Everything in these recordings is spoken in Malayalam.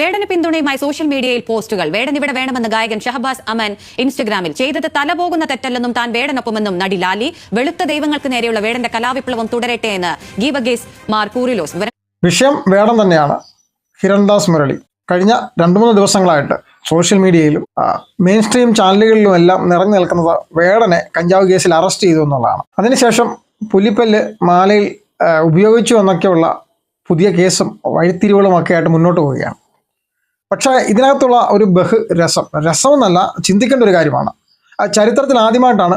വേടന് പിന്തുണയുമായി സോഷ്യൽ മീഡിയയിൽ പോസ്റ്റുകൾ. വേടൻ ഇവിടെ വേണമെന്ന് ഗായകൻ ഷഹബാസ് അമൻ ഇൻസ്റ്റഗ്രാമിൽ. ചെയ്തത് തലപോകുന്ന തെറ്റല്ലെന്നും താൻ വേടനൊപ്പമെന്നും നടി ലാലി. വെളുത്ത ദൈവങ്ങൾക്ക് നേരെയുള്ള വേടന്റെ കലാവിപ്ലവം തുടരട്ടെ എന്ന് ഗീവഗേസ് മാർ കൂറിലോസ്. വിഷയം വേടം തന്നെയാണ്. ഹിരൺദാസ് മുരളി. കഴിഞ്ഞ രണ്ടു മൂന്ന് ദിവസങ്ങളായിട്ട് സോഷ്യൽ മീഡിയയിലും മെയിൻ സ്ട്രീം ചാനലുകളിലും എല്ലാം നിറഞ്ഞു നിൽക്കുന്നത് വേടനെ കഞ്ചാവ് കേസിൽ അറസ്റ്റ് ചെയ്തു എന്നുള്ളതാണ്. അതിനുശേഷം പുലിപ്പല്ല് മാലയിൽ ഉപയോഗിച്ചു എന്നൊക്കെയുള്ള പുതിയ കേസും വഴിത്തിരിവുകളും ഒക്കെ ആയിട്ട് മുന്നോട്ട് പോവുകയാണ്. പക്ഷേ ഇതിനകത്തുള്ള ഒരു ബഹു രസം എന്നല്ല ചിന്തിക്കേണ്ട ഒരു കാര്യമാണ്. ആ ചരിത്രത്തിൽ ആദ്യമായിട്ടാണ്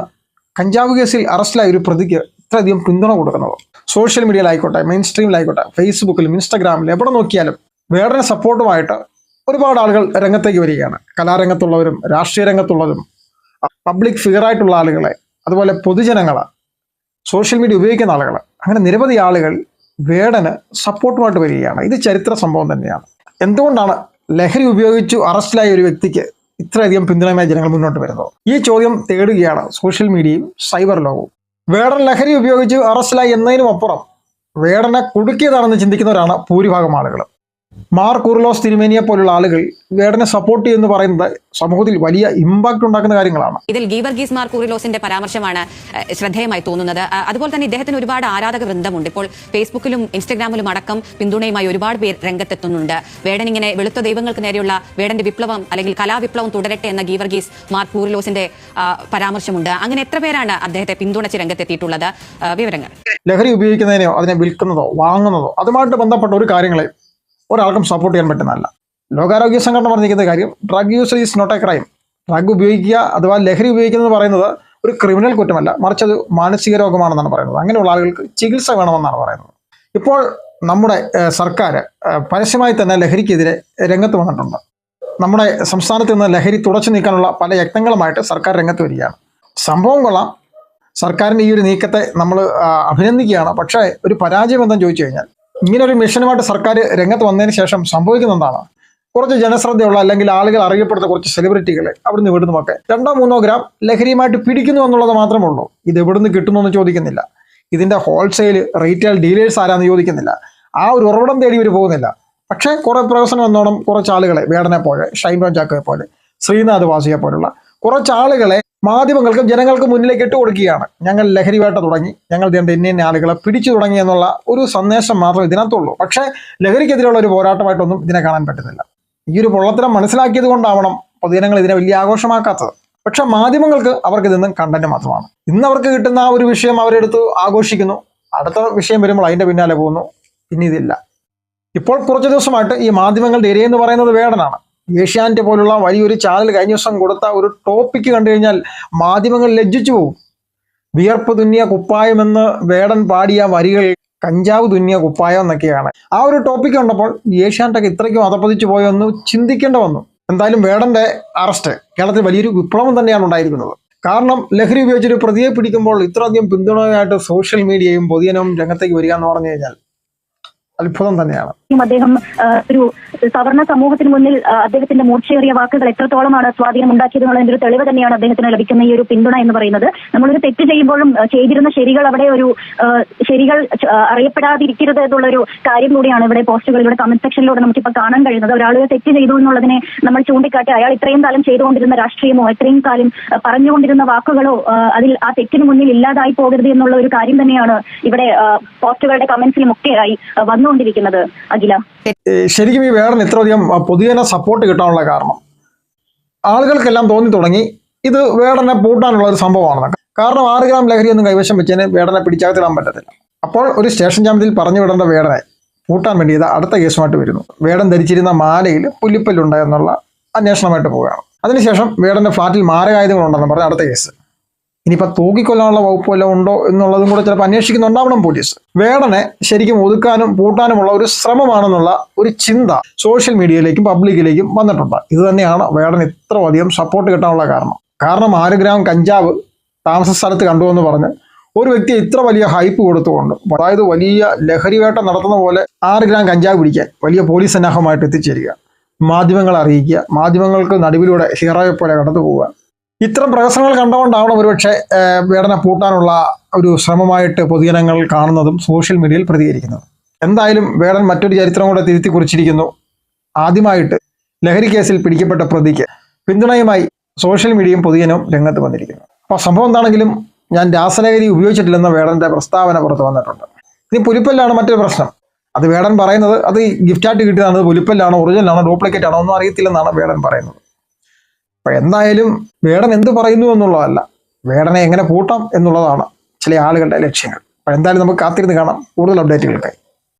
കഞ്ചാവ് കേസിൽ അറസ്റ്റിലായ ഒരു പ്രതിക്ക് ഇത്രയധികം പിന്തുണ കൊടുക്കുന്നത്. സോഷ്യൽ മീഡിയയിലായിക്കോട്ടെ മെയിൻ സ്ട്രീമിലായിക്കോട്ടെ ഫേസ്ബുക്കിലും ഇൻസ്റ്റാഗ്രാമിലും എവിടെ നോക്കിയാലും വേറെ സപ്പോർട്ടുമായിട്ട് ഒരുപാട് ആളുകൾ രംഗത്തേക്ക് വരികയാണ്. കലാരംഗത്തുള്ളവരും രാഷ്ട്രീയ രംഗത്തുള്ളവരും പബ്ലിക് ഫിഗറായിട്ടുള്ള ആളുകളെ അതുപോലെ പൊതുജനങ്ങൾ സോഷ്യൽ മീഡിയ ഉപയോഗിക്കുന്ന ആളുകൾ അങ്ങനെ നിരവധി ആളുകൾ വേടന് സപ്പോർട്ടുമായിട്ട് വരികയാണ്. ഇത് ചരിത്ര സംഭവം തന്നെയാണ്. എന്തുകൊണ്ടാണ് ലഹരി ഉപയോഗിച്ചു അറസ്റ്റിലായ ഒരു വ്യക്തിക്ക് ഇത്രയധികം പിന്തുണയുമായി ജനങ്ങൾ മുന്നോട്ട് വരുന്നത് ഈ ചോദ്യം തേടുകയാണ് സോഷ്യൽ മീഡിയയും സൈബർ ലോകവും. വേടൻ ലഹരി ഉപയോഗിച്ച് അറസ്റ്റിലായി എന്നതിനും അപ്പുറം വേടനെ കുടുക്കിയതാണെന്ന് ചിന്തിക്കുന്നവരാണ് ഭൂരിഭാഗം ആളുകൾ മാർ കുർലോസ് തിരുമേനിയെ പോലുള്ള ആളുകൾ വേടനെ സപ്പോർട്ട് ചെയ്യുന്നു പറയുന്നത് സമൂഹത്തിൽ വലിയ ഇമ്പാക്ട് ഉണ്ടാക്കുന്ന കാര്യങ്ങളാണ്. ഇതിൽ ഗീവർഗീസ് മാർ കുറിലോസിന്റെ പരാമർശമാണ് ശ്രദ്ധേയമായി തോന്നുന്നത്. അതുപോലെ തന്നെ ഇദ്ദേഹത്തിന് ഒരുപാട് ആരാധക വൃന്ദമുണ്ട്. ഇപ്പോൾ ഫേസ്ബുക്കിലും ഇൻസ്റ്റഗ്രാമിലും അടക്കം പിന്തുണയുമായി ഒരുപാട് പേർ രംഗത്തെത്തുന്നുണ്ട്. വേടൻ ഇങ്ങനെ വെളുത്ത ദൈവങ്ങൾക്ക് നേരെയുള്ള വേടന്റെ വിപ്ലവം അല്ലെങ്കിൽ കലാവിപ്ലവം തുടരട്ടെ എന്ന ഗീവർഗീസ് മാർ കുറിലോസിന്റെ പരാമർശമുണ്ട്. അങ്ങനെ എത്ര പേരാണ് അദ്ദേഹത്തെ പിന്തുണച്ച് രംഗത്തെത്തിയിട്ടുള്ളത്? വിവരങ്ങൾ. ലഹരി ഉപയോഗിക്കുന്നതിനോ അതിനെ വിൽക്കുന്നതോ വാങ്ങുന്നതോ അതുമായിട്ട് ബന്ധപ്പെട്ട ഒരു കാര്യങ്ങളെ ഒരാൾക്കും സപ്പോർട്ട് ചെയ്യാൻ പറ്റുന്നതല്ല. ലോകാരോഗ്യ സംഘടന പറഞ്ഞിരിക്കുന്ന കാര്യം drug use is not a crime drug ഉപയോഗിക്കുക അഥവാ ലഹരി ഉപയോഗിക്കുന്നത് പറയുന്നത് ഒരു ക്രിമിനൽ കുറ്റമല്ല. മറിച്ച് അത് മാനസിക രോഗമാണെന്നാണ് പറയുന്നത്. അങ്ങനെയുള്ള ആളുകൾക്ക് ചികിത്സ വേണമെന്നാണ് പറയുന്നത്. ഇപ്പോൾ നമ്മുടെ സർക്കാർ പരസ്യമായി തന്നെ ലഹരിക്കെതിരെ രംഗത്ത് വന്നിട്ടുണ്ട്. നമ്മുടെ സംസ്ഥാനത്ത് നിന്ന് ലഹരി തുടച്ചു നീക്കാനുള്ള പല യത്നങ്ങളുമായിട്ട് സർക്കാർ രംഗത്ത് വരികയാണ്. സംഭവം കൊള്ളാം. സർക്കാരിന്റെ ഈ ഒരു നീക്കത്തെ നമ്മൾ അഭിനന്ദിക്കുകയാണ്. പക്ഷേ ഒരു പരാജയം എന്താണെന്ന് ചോദിച്ചു കഴിഞ്ഞാൽ ഇങ്ങനെ ഒരു മിഷനുമായിട്ട് സർക്കാർ രംഗത്ത് വന്നതിന് ശേഷം സംഭവിക്കുന്ന എന്താണ്? കുറച്ച് ജനശ്രദ്ധയുള്ള അല്ലെങ്കിൽ ആളുകൾ അറിയപ്പെടുന്ന കുറച്ച് സെലിബ്രിറ്റികളെ അവിടുന്ന് വിടുന്നുമൊക്കെ രണ്ടോ മൂന്നോ ഗ്രാം ലഹരിയുമായിട്ട് പിടിക്കുന്നു എന്നുള്ളത് മാത്രമേ ഉള്ളൂ. ഇത് എവിടുന്ന് കിട്ടുന്നു എന്ന് ചോദിക്കുന്നില്ല. ഇതിന്റെ ഹോൾസെയിൽ റീറ്റെയിൽ ഡീലേഴ്സ് ആരാന്ന് ചോദിക്കുന്നില്ല. ആ ഒരു ഉറവിടം തേടി ഇവർ പോകുന്നില്ല. പക്ഷേ കുറേ പ്രവേശനം വന്നോണം കുറച്ച് ആളുകളെ. വേടനെ പോലെ ഷൈൻ പോലെ ശ്രീനാഥ് വാസിയെ പോലുള്ള കുറച്ച് ആളുകളെ മാധ്യമങ്ങൾക്കും ജനങ്ങൾക്കും മുന്നിലേക്ക് ഇട്ട് കൊടുക്കുകയാണ്. ഞങ്ങൾ ലഹരി വേട്ട തുടങ്ങി. ഞങ്ങൾ ഇന്ന ഇന്ന ആളുകളെ പിടിച്ചു തുടങ്ങി എന്നുള്ള ഒരു സന്ദേശം മാത്രമേ ഇതിനകത്തുള്ളൂ. പക്ഷേ ലഹരിക്കെതിരെയുള്ള ഒരു പോരാട്ടമായിട്ടൊന്നും ഇതിനെ കാണാൻ പറ്റുന്നില്ല. ഈ ഒരു പൊള്ളത്തരം മനസ്സിലാക്കിയത് കൊണ്ടാവണം പൊതുജനങ്ങൾ ഇതിനെ വലിയ ആഘോഷമാക്കാത്തത്. പക്ഷെ മാധ്യമങ്ങൾക്ക് അവർക്ക് ഇതൊന്നും കണ്ടന്റ് മാത്രമാണ്. ഇന്ന് അവർക്ക് കിട്ടുന്ന ആ ഒരു വിഷയം അവരെടുത്ത് ആഘോഷിക്കുന്നു. അടുത്ത വിഷയം വരുമ്പോൾ അതിന്റെ പിന്നാലെ പോകുന്നു. പിന്നെ ഇതില്ല. ഇപ്പോൾ കുറച്ച് ദിവസമായിട്ട് ഈ മാധ്യമങ്ങളുടെ ഇരയെന്ന് പറയുന്നത് വേടനാണ്. ഏഷ്യാനെറ്റ് പോലുള്ള വലിയൊരു ചാനൽ കഴിഞ്ഞ ദിവസം കൊടുത്ത ഒരു ടോപ്പിക്ക് കണ്ടു കഴിഞ്ഞാൽ മാധ്യമങ്ങൾ ലജ്ജിച്ചു പോകും. വിയർപ്പ് തുന്നിയ കുപ്പായമെന്ന് വേടൻ പാടിയ വരികൾ കഞ്ചാവ് തുന്നിയ കുപ്പായം എന്നൊക്കെയാണ്. ആ ഒരു ടോപ്പിക് കണ്ടപ്പോൾ ഏഷ്യാനെറ്റൊക്കെ ഇത്രയ്ക്കും അതപ്പതിച്ചു പോയോ എന്ന് ചിന്തിക്കേണ്ട വന്നു. എന്തായാലും വേടന്റെ അറസ്റ്റ് കേരളത്തിൽ വലിയൊരു വിപ്ലവം തന്നെയാണ് ഉണ്ടായിരിക്കുന്നത്. കാരണം ലഹരി ഉപയോഗിച്ചൊരു പ്രതിയെ പിടിക്കുമ്പോൾ ഇത്രയധികം പിന്തുണയായിട്ട് സോഷ്യൽ മീഡിയയും പൊതുജനവും രംഗത്തേക്ക് വരിക എന്ന് പറഞ്ഞു കഴിഞ്ഞാൽ അത്ഭുതം തന്നെയാണ്. അദ്ദേഹം ഒരു സവർണ സമൂഹത്തിന് മുന്നിൽ അദ്ദേഹത്തിന്റെ മൂർച്ചയേറിയ വാക്കുകൾ എത്രത്തോളമാണ് സ്വാധീനം ഉണ്ടാക്കിയത് എന്നുള്ളതിന്റെ ഒരു തെളിവ് തന്നെയാണ് അദ്ദേഹത്തിന് ലഭിക്കുന്ന ഈ ഒരു പിന്തുണ എന്ന് പറയുന്നത്. നമ്മളൊരു തെറ്റ് ചെയ്യുമ്പോഴും ചെയ്തിരുന്ന ശരികൾ അവിടെ ഒരു ശരികൾ അറിയപ്പെടാതിരിക്കരുത് എന്നുള്ള ഒരു കാര്യം കൂടിയാണ് ഇവിടെ പോസ്റ്റുകളിലൂടെ കമന്റ് സെക്ഷനിലൂടെ നമുക്കിപ്പോൾ കാണാൻ കഴിയുന്നത്. ഒരാൾ തെറ്റ് ചെയ്തു എന്നുള്ളതിനെ നമ്മൾ ചൂണ്ടിക്കാട്ടി അയാൾ ഇത്രയും കാലം ചെയ്തുകൊണ്ടിരുന്ന രാഷ്ട്രീയമോ ഇത്രയും കാലം പറഞ്ഞുകൊണ്ടിരുന്ന വാക്കുകളോ അതിൽ ആ തെറ്റിന് മുന്നിൽ ഇല്ലാതായി പോകരുത് എന്നുള്ള ഒരു കാര്യം തന്നെയാണ് ഇവിടെ പോസ്റ്റുകളുടെ കമന്റ്സിലും ഒക്കെയായി വന്നുകൊണ്ടിരിക്കുന്നത്. ശരിക്കും ഈ വേറെ ഇത്രയധികം പൊതുജന സപ്പോർട്ട് കിട്ടാനുള്ള കാരണം. ആളുകൾക്കെല്ലാം തോന്നി തുടങ്ങി. ഇത് വേടനെ പൂട്ടാനുള്ള ഒരു സംഭവമാണെന്ന് കാരണം ആറ് ഗ്രാം ലഹരി ഒന്നും കൈവശം വെച്ചതിന് വേടനെ പിടിച്ചകത്തിടാൻ പറ്റത്തില്ല. അപ്പോൾ ഒരു സ്റ്റേഷൻ ജാമ്യത്തിൽ പറഞ്ഞു വിടേണ്ട വേടനെ പൂട്ടാൻ വേണ്ടി ഇത് അടുത്ത കേസുമായിട്ട് വരുന്നു. വേടൻ ധരിച്ചിരുന്ന മാലയിൽ പുലിപ്പല്ലുണ്ട് എന്നുള്ള അന്വേഷണമായിട്ട് പോവുകയാണ്. അതിനുശേഷം വേടന്റെ ഫ്ളാറ്റിൽ മാരകായുധങ്ങളുണ്ടെന്ന് പറഞ്ഞ അടുത്ത കേസ്. ഇനിയിപ്പോൾ തൂക്കിക്കൊല്ലാനുള്ള വകുപ്പ് വല്ലതും ഉണ്ടോ എന്നുള്ളതും കൂടെ ചിലപ്പോൾ അന്വേഷിക്കുന്നുണ്ടാവണം പോലീസ്. വേടനെ ശരിക്കും ഒതുക്കാനും പൂട്ടാനുമുള്ള ഒരു ശ്രമമാണെന്നുള്ള ഒരു ചിന്ത സോഷ്യൽ മീഡിയയിലേക്കും പബ്ലിക്കിലേക്കും വന്നിട്ടുണ്ട്. ഇത് തന്നെയാണ് വേടൻ ഇത്ര അധികം സപ്പോർട്ട് കിട്ടാനുള്ള കാരണം. കാരണം ആറ് ഗ്രാം കഞ്ചാവ് താമസ സ്ഥലത്ത് കണ്ടുവെന്ന് പറഞ്ഞ് ഒരു വ്യക്തി ഇത്ര വലിയ ഹൈപ്പ് കൊടുത്തുകൊണ്ട് അതായത് വലിയ ലഹരി വേട്ട നടത്തുന്ന പോലെ ആറ് ഗ്രാം കഞ്ചാവ് പിടിക്കാൻ വലിയ പോലീസ് സന്നാഹമായിട്ട് എത്തിച്ചേരുക. മാധ്യമങ്ങളെ അറിയിക്കുക. മാധ്യമങ്ങൾക്ക് നടുവിലൂടെ ഹീറോയെ പോലെ കടന്നു പോവുക ഇത്തരം പ്രഹസനങ്ങൾ കണ്ടുകൊണ്ടാവണം ഒരുപക്ഷെ വേദന പൂട്ടാനുള്ള ഒരു ശ്രമമായിട്ട് പൊതുജനങ്ങൾ കാണുന്നതും സോഷ്യൽ മീഡിയയിൽ പ്രതികരിക്കുന്നതും. എന്തായാലും വേടൻ മറ്റൊരു ചരിത്രം കൂടെ തിരുത്തി കുറിച്ചിരിക്കുന്നു. ആദ്യമായിട്ട് ലഹരി കേസിൽ പിടിക്കപ്പെട്ട പ്രതിക്ക് പിന്തുണയുമായി സോഷ്യൽ മീഡിയയും പൊതുജനവും രംഗത്ത് വന്നിരിക്കുന്നു. അപ്പോൾ സംഭവം എന്താണെങ്കിലും ഞാൻ രാസലഹരി ഉപയോഗിച്ചിട്ടില്ലെന്ന വേടന്റെ പ്രസ്താവന പുറത്ത് വന്നിട്ടുണ്ട്. ഇനി പുലിപ്പല്ലാണ് മറ്റൊരു പ്രശ്നം. അത് വേടൻ പറയുന്നത് അത് ഗിഫ്റ്റായിട്ട് കിട്ടിയതാണ്. പുലിപ്പല്ലാണോ ഒറിജിനലാണോ ഡ്യൂപ്ലിക്കേറ്റ് ആണോ ഒന്നും അറിയത്തില്ലെന്നാണ് വേടൻ പറയുന്നത്. അപ്പൊ എന്തായാലും വേടൻ എന്ത് പറയുന്നു എന്നുള്ളതല്ല. വേടനെ എങ്ങനെ പൂട്ടാം എന്നുള്ളതാണ് ചില ആളുകളുടെ ലക്ഷ്യങ്ങൾ. അപ്പൊ എന്തായാലും നമുക്ക് കാത്തിരുന്ന് കാണാം. കൂടുതൽ അപ്ഡേറ്റുകൾക്കായി